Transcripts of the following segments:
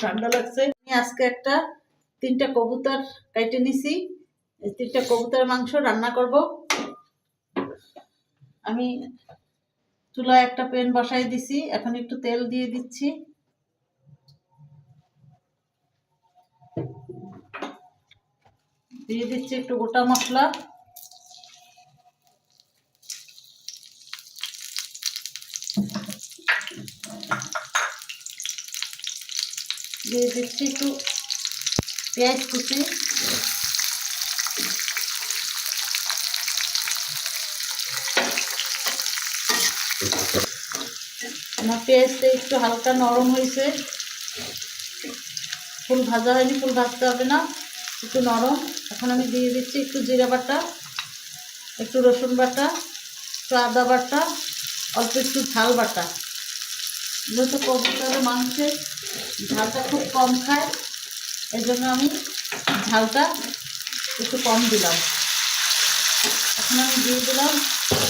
ঠান্ডা লাগছে। আমি আজকে একটা তিনটা কবুতর কাইটে নিছি। তিনটা কবুতরের মাংস রান্না করব। আমি চুলায় একটা প্যান বসাই দিছি। এখন একটু তেল দিয়ে দিচ্ছি। দিয়ে দিচ্ছি একটু গোটা মশলা। দিয়ে দিচ্ছি একটু পেঁয়াজ কুচি আমার পেঁয়াজটা একটু হালকা নরম হয়েছে ফুল ভাজা হয়নি ফুল ভাজতে হবে না একটু নরম এখন আমি দিয়ে দিচ্ছি একটু জিরা বাটা একটু রসুন বাটা একটু আদা বাটা অল্প একটু ঝাল বাটা যেহেতু কবুতরের মাংসে ঝালটা খুব কম খায়। এই জন্য আমি ঝালটা একটু কম দিলাম। এখন আমি দিয়ে দিলাম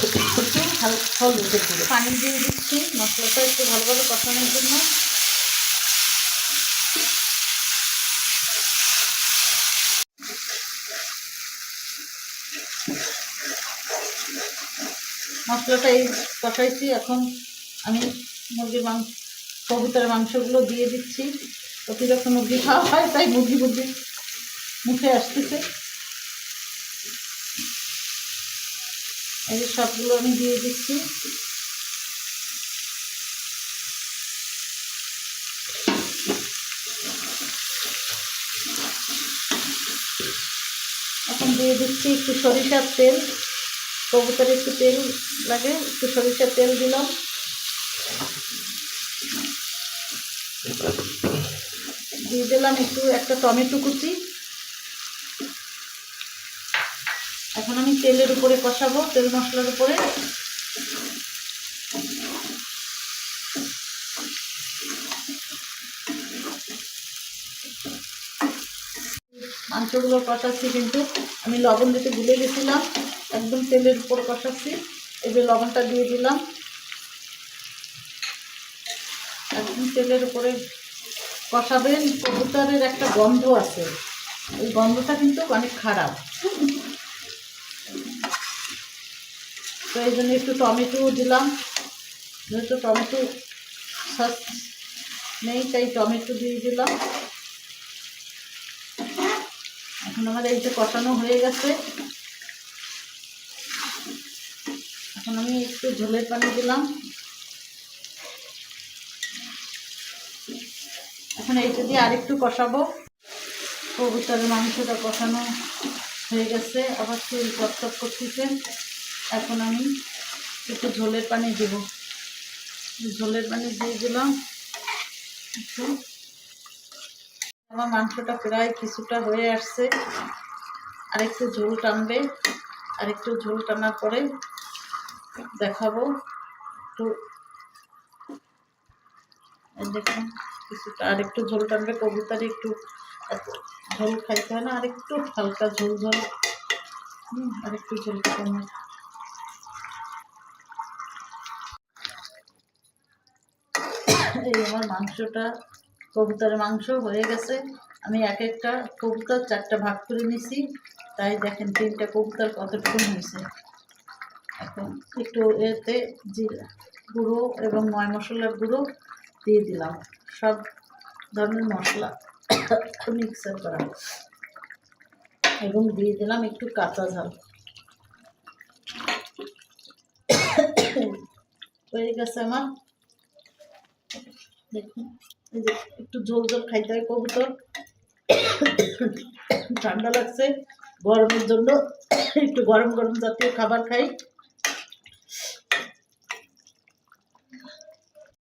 একটু হাল, হলুদের গুঁড়ো। পানি দিয়ে দিচ্ছি, মশলাটা একটু ভালোভাবে কষানোর জন্য। মশলাটা এই কষাইছি, এখন আমি মুরগির মাংস কবুতরের মাংসগুলো দিয়ে দিচ্ছি। অতিরিক্ত মুরগি খাওয়া হয়, তাই মুরগি মুরগি মুখে আসতেছে। এই সবগুলো আমি দিয়ে দিচ্ছি। এখন দিয়ে দিচ্ছি একটু সরিষার তেল। কবুতরে একটু তেল লাগে, একটু সরিষার তেল দিলাম। দিয়ে দিলাম একটু, একটা টমেটো কুচি। এখন আমি তেলের উপরে কষাবো, তেল মশলার উপরে। মাংসগুলো কষাচ্ছি কিন্তু, আমি লবণ দিতে ভুলে গেছিলাম, একদম তেলের উপর কষাচ্ছি। এবার লবণটা দিয়ে দিলাম একদম তেলের উপরে কষাবেন, কবুতরের একটা গন্ধ আছে। ওই গন্ধটা কিন্তু অনেক খারাপ। তো এই জন্য একটু টমেটো দিলাম। যেহেতু টমেটো সস নেই, তাই টমেটো দিয়ে দিলাম। এখন আমার এই যে কষানো হয়ে গেছে। এখন আমি একটু ঝোলের পানি দিলাম। এখন এইটা দিয়ে আরেকটু কষাবো। কবুতরের মাংসটা কষানো হয়ে গেছে। আবার তেল চপচপ করতেছে। এখন আমি একটু ঝোলের পানি দেব। ঝোলের পানি দিয়ে দিলাম। একটু। আমার মাংসটা প্রায় কিছুটা হয়ে আসছে। আর একটু ঝোল টানবে। আর একটু ঝোল টানার পরে দেখাবো। একটু দেখুন। কিছুটা, আর একটু ঝোল টানবে কবুতারে একটু ঝোল খাইতে হয় না, আর একটু হালকা ঝোল ঝোল। আর একটু ঝোল কমে এই আমার মাংসটা, কবুতরের মাংস হয়ে গেছে। আমি এক একটা কবুতর, চারটা ভাগ করে নিছি। তাই দেখেন তিনটা কবুতর কতটুকু হয়েছে। এখন একটু এতে জিরা গুঁড়ো এবং ময় মশলার গুঁড়ো দিয়ে দিলাম। সব ধরনের মশলা মিক্সার করা। এবং দিয়ে দিলাম একটু কাঁচা ঝাল। হয়ে গেছে আমার। দেখুন একটু ঝোল ঝোল খাইতে হয় কবুতর। ঠান্ডা লাগছে, গরমের জন্য একটু গরম গরম জাতীয় খাবার খাই।